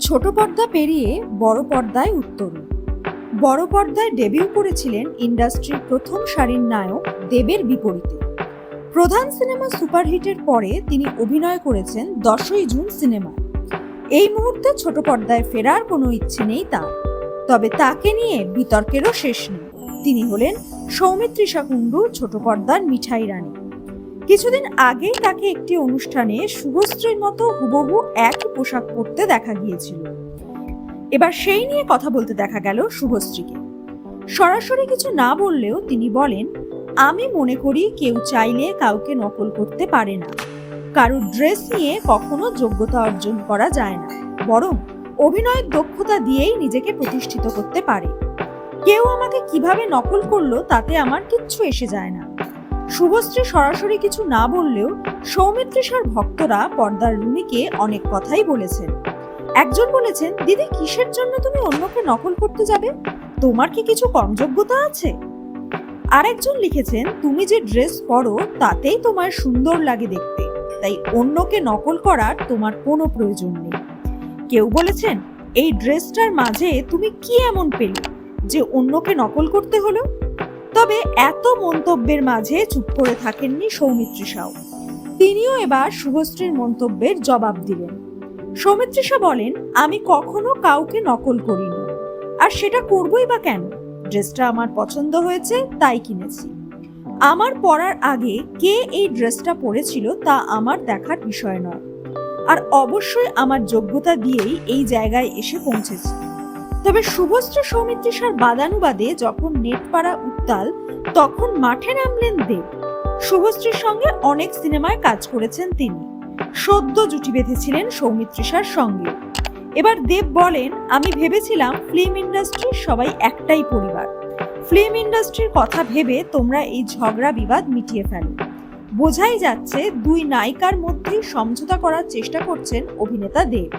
ছোট পর্দা পেরিয়ে বড় পর্দায় উত্তরণ। বড় পর্দায় ডেবিউ করেছিলেন ইন্ডাস্ট্রির প্রথম সারির নায়ক দেবের বিপরীতে। প্রধান সিনেমা সুপারহিটের পরে তিনি অভিনয় করেছেন দশই জুন সিনেমায়। এই মুহূর্তে ছোট পর্দায় ফেরার কোনো ইচ্ছে নেই তার। তবে তাকে নিয়ে বিতর্কেরও শেষ নেই। তিনি হলেন সৌমিত্রিষা কুণ্ডু ছোট পর্দার মিঠাই রানী। কিছুদিন আগেই তাকে একটি অনুষ্ঠানে শুভশ্রীর মতো হুবহু একই পোশাক পরতে দেখা গিয়েছিল। এবার সেই নিয়ে কথা বলতে দেখা গেল শুভশ্রীকে। সরাসরি কিছু না বললেও তিনি বলেন, আমি মনে করি কেউ চাইলে কাউকে নকল করতে পারে না। কারোর ড্রেস নিয়ে কখনো যোগ্যতা অর্জন করা যায় না। বরং অভিনয়ের দক্ষতা দিয়েই নিজেকে প্রতিষ্ঠিত করতে পারে। কেউ আমাকে কীভাবে নকল করল তাতে আমার কিচ্ছু এসে যায় না। শুভশ্রী সরাসরি কিছু না বললেও সৌমিত্রিষার ভক্তরা পর্দার রুমিকে অনেক কথাই বলেছেন। একজন বলেছেন, দিদি, কিসের জন্য তুমি অন্যকে নকল করতে যাবে? তোমার কি কিছু কম যোগ্যতা আছে? আরেকজন লিখেছেন, তুমি যে ড্রেস পরো, তাতেই তোমার সুন্দর লাগে দেখতে। তাই অন্যকে নকল করার তোমার কোনো প্রয়োজন নেই। কেউ বলেছেন, এই ড্রেসটার মাঝে তুমি কি এমন পেলে, যে অন্যকে নকল করতে হলো? তবে এত মন্তব্যের মাঝে চুপ করে থাকেননি সৌমিত্রিষাও তিনিও এবার শুভশ্রীর মন্তব্যের জবাব দিলেন। সৌমিত্রিষা বলেন, আমি কখনো কাউকে নকল করিনি। আর সেটা করবই বা কেন? ড্রেসটা আমার পছন্দ হয়েছে, তাই কিনেছি। আমার পরার আগে কে এই ড্রেসটা পরেছিল তা আমার দেখার বিষয় নয়। আর অবশ্যই আমার যোগ্যতা দিয়েই এই জায়গায় এসে পৌঁছেছি। তবে শুভশ্রী সৌমিত্রিষার বাদানুবাদে যখন নেট পাড়া উত্তাল, তখন মাঠে নামলেন দেব। শুভশ্রীর সঙ্গে অনেক সিনেমায় কাজ করেছেন তিনি। সদ্য জুটি বেঁধেছিলেন সৌমিত্রিষার সঙ্গে। এবার দেব বলেন, আমি ভেবেছিলাম ফিল্ম ইন্ডাস্ট্রির সবাই একটাই পরিবার। ফিল্ম ইন্ডাস্ট্রির কথা ভেবে তোমরা এই ঝগড়া বিবাদ মিটিয়ে ফেলো। বোঝাই যাচ্ছে দুই নায়িকার মধ্যেই সমঝোতা করার চেষ্টা করছেন অভিনেতা দেব।